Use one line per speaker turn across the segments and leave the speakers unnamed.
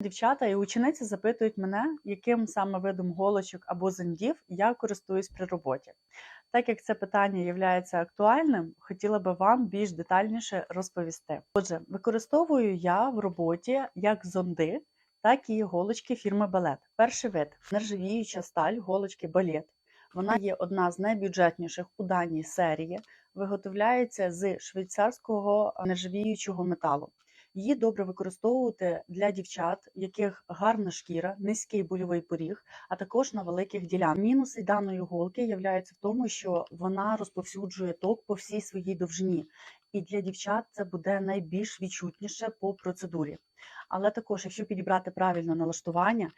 Дівчата і учениці запитують мене, яким саме видом голочок або зондів я користуюсь при роботі. Так як це питання є актуальним, хотіла би вам більш детальніше розповісти. Отже, використовую я в роботі як зонди, так і голочки фірми Балет. Перший вид нержавіюча сталь голочки балет. Вона є одна з найбюджетніших у даній серії, виготовляється з швейцарського нержавіючого металу. Її добре використовувати для дівчат, яких гарна шкіра, низький больовий поріг, а також на великих ділянках. Мінуси даної голки являються в тому, що вона розповсюджує ток по всій своїй довжині, і для дівчат це буде найбільш відчутніше по процедурі. Але також, якщо підібрати правильне налаштування,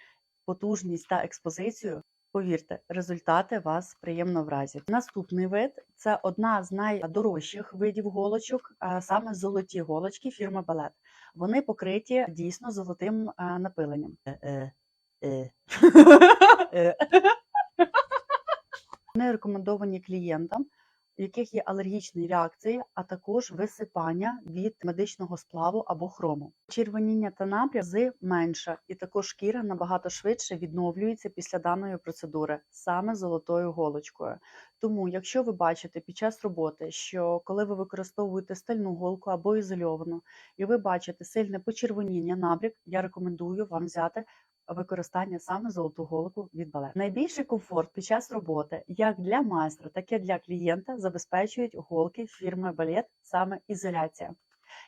потужність та експозицію. Повірте, результати вас приємно вразять. Наступний вид це одна з найдорожчих видів голочок, саме золоті голочки фірми Балет. Вони покриті дійсно золотим напиленням. Е, е, е. Вони рекомендовані клієнтам, в яких є алергічні реакції, а також висипання від медичного сплаву або хрому. Червоніння та напряг з менша, і також шкіра набагато швидше відновлюється після даної процедури, саме золотою голочкою. Тому, якщо ви бачите під час роботи, що коли ви використовуєте стальну голку або ізольовану, і ви бачите сильне почервоніння, набряк, я рекомендую вам взяти використання саме золоту голку від балет. Найбільший комфорт під час роботи, як для майстра, так і для клієнта, забезпечують голки фірми балет, саме ізоляція.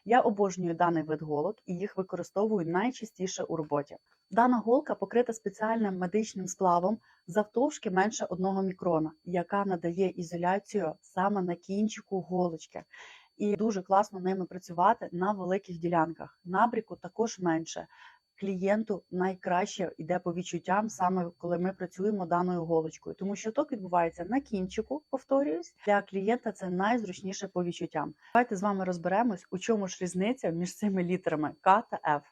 Я обожнюю даний вид голок і їх використовую найчастіше у роботі. Дана голка покрита спеціальним медичним сплавом завтовшки менше 1 мікрона, яка надає ізоляцію саме на кінчику голочки. І дуже класно ними працювати на великих ділянках. Набріку також менше клієнту найкраще йде по відчуттям, саме коли ми працюємо даною голочкою, тому що ток відбувається на кінчику, повторююсь, для клієнта це найзручніше по відчуттям. Давайте з вами розберемось, у чому ж різниця між цими літерами К та Ф.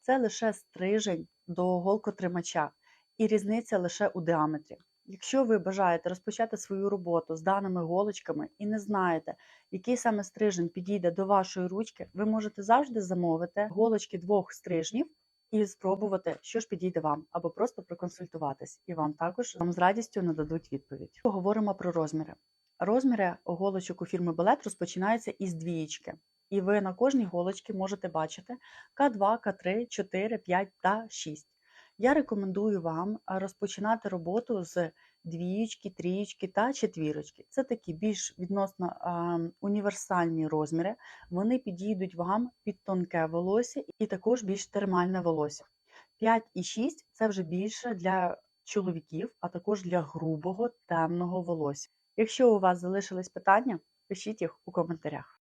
Це лише стрижень до голкотримача, і різниця лише у діаметрі. Якщо ви бажаєте розпочати свою роботу з даними голочками і не знаєте, який саме стрижень підійде до вашої ручки, ви можете завжди замовити голочки двох стрижнів і спробувати, що ж підійде вам, або просто проконсультуватись, і вам також вам з радістю нададуть відповідь. Поговоримо про розміри. Розміри голочок у фірми Балет розпочинаються із двієчки. І ви на кожній голочці можете бачити К2, К3, 4, 5 та 6. Я рекомендую вам розпочинати роботу з двієчки, трієчки та четвірочки. Це такі більш відносно універсальні розміри. Вони підійдуть вам під тонке волосся і також більш термальне волосся. 5 і 6 це вже більше для чоловіків, а також для грубого темного волосся. Якщо у вас залишились питання, пишіть їх у коментарях.